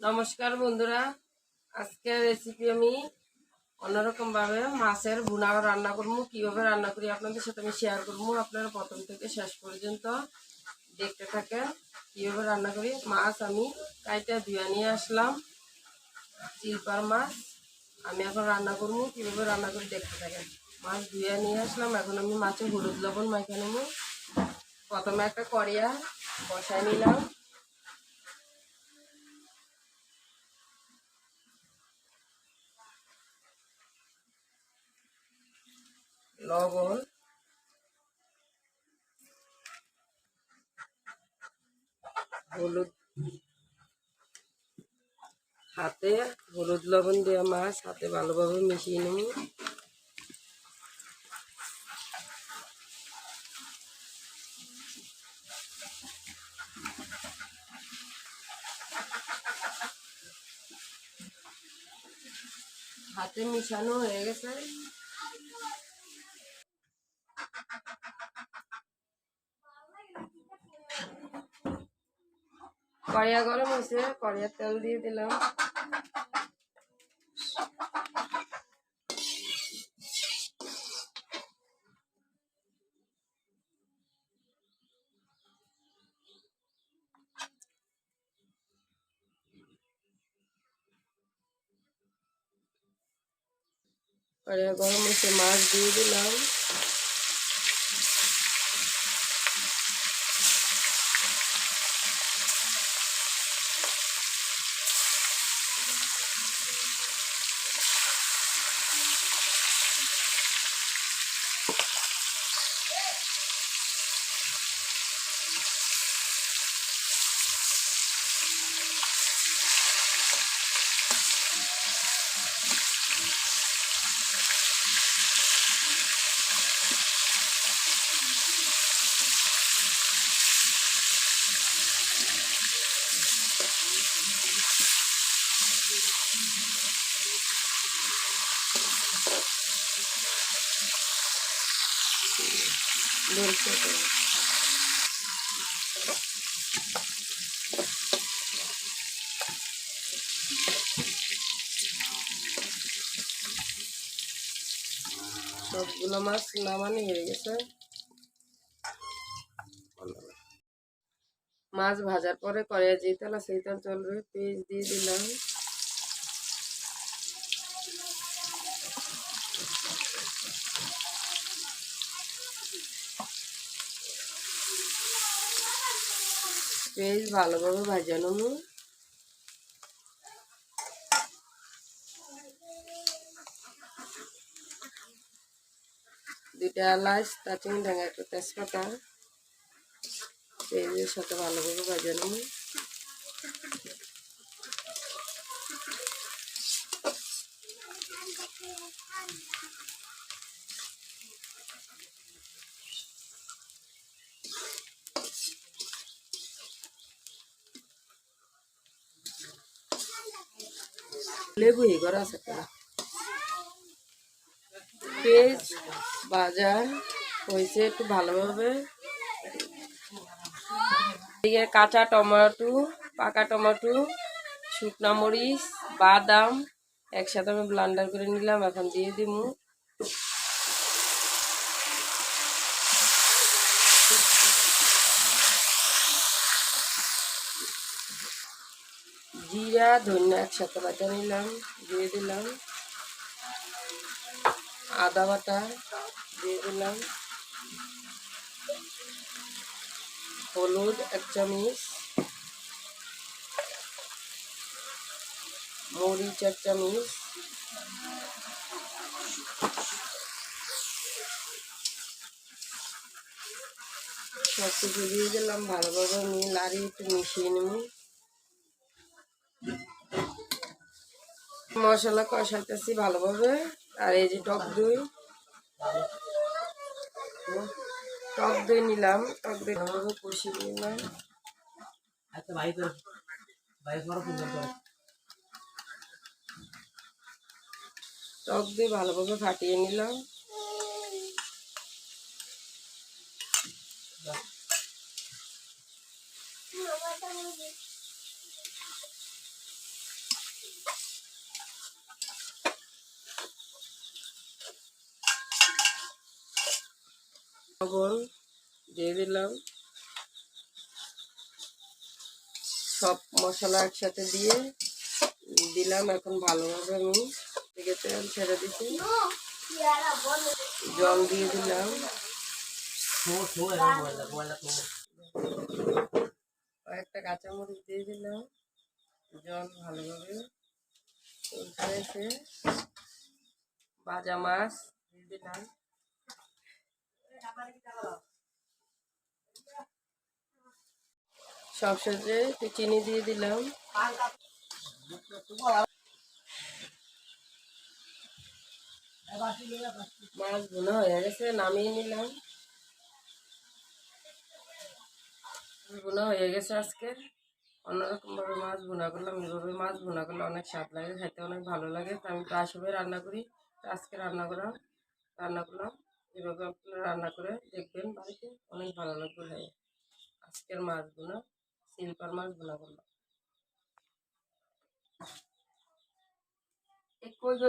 নমস্কার বন্ধুরা। আজকে রেসিপি আমি অন্যরকম ভাবে মাছের ভুনা রান্না করব, কীভাবে রান্না করি আপনাদের সাথে আমি শেয়ার করব। আপনারা প্রথম থেকে শেষ পর্যন্ত দেখতে থাকেন কীভাবে রান্না করি। মাছ আমি কাইটা ধুয়ে নিয়ে আসলাম চিলপার মাছ। আমি এখন রান্না করব, কীভাবে রান্না করি দেখতে থাকেন। মাছ ধুয়ে নিয়ে আসলাম, এখন আমি মাছে হলুদ লবণ মাইখে নেব। প্রথমে একটা কড়িয়া বসায় নিলাম। লবণ। হলুদ। হাতে হলুদ লবণ দেওয়া মাছ হাতে ভালোভাবে মিশিয়ে নেব। হাতে মিশানো হয়ে গেছে। কড়িয়া গরম হয়েছে কড়িয়ার তেল দিয়ে দিলাম। কড়িয়া গরম হয়েছে মাছ দিয়ে দিলাম। লড়ছে তো। সবগুলো মাছ নামানি হয়ে গেছে। মাছ ভাজার পরে কড়াইয়ে যে তেল আছে, সেই চলবে, পেঁয়াজ দিয়ে দিলাম। পেঁয়াজ ভালোভাবে ভাজানো দুইটা এলাচ দারচিনি ডাঙা একটা তেজপাতা। পেঁয়াজের সাথে ভালোভাবে ভাজানো লেবু হি করা আছে পেঁয়াজ বাজার হয়েছে একটু ভালোভাবে। এদিকে কাঁচা টমেটো, পাকা টমেটো, শুকনা মরিচ, বাদাম একসাথে আমি ব্লান্ডার করে নিলাম, এখন দিয়ে দিব জিরা, ধনিয়া একসাথে বাটা নিলাম, দিয়ে দিলাম। আদা বাটা দিয়ে দিলাম। হলুদ এক চামচ। মরিচ এক চামচ। সব কিছু দিয়ে দিলাম, ভালোভাবে আমি লাড়ি একটু মিশিয়ে নেব। মশলা কষাইতেছি ভালোভাবে। আর এই যে টক দই। টক দই নিলাম। টক দই ভালোভাবে কষিয়ে নিলাম। টক দই ভালোভাবে ফাটিয়ে নিলাম। লবণ দিয়ে দিলাম। সব মশলা একসাথে দিয়ে দিলাম এখন ভালোভাবে আমি থেকে তেল ছেড়ে দিচ্ছি। জল দিয়ে দিলাম। কয়েকটা কাঁচামরিচ দিয়ে দিলাম। জল ভালোভাবে এসে ভাজা মাছ দিয়ে দিলাম। সব একটু চিনি দিয়ে দিলাম। মাছ বোনা হয়ে গেছে, নামিয়ে নিলাম। বোনা হয়ে গেছে আজকে অন্যরকম ভাবে মাছ বোনা করলাম। এভাবে মাছ বোনা করলে অনেক স্বাদ লাগে, খেতে অনেক ভালো লাগে। তো আমি প্রায় সময় রান্না করি আজকে রান্না করা, রান্না করলাম। এভাবে আপনারা রান্না করে দেখবেন বাড়িতে অনেক ভালো লাগবে লাগে আজকের মাছ বোনা সিলপার মাছ বোনা করলাম এক কই যা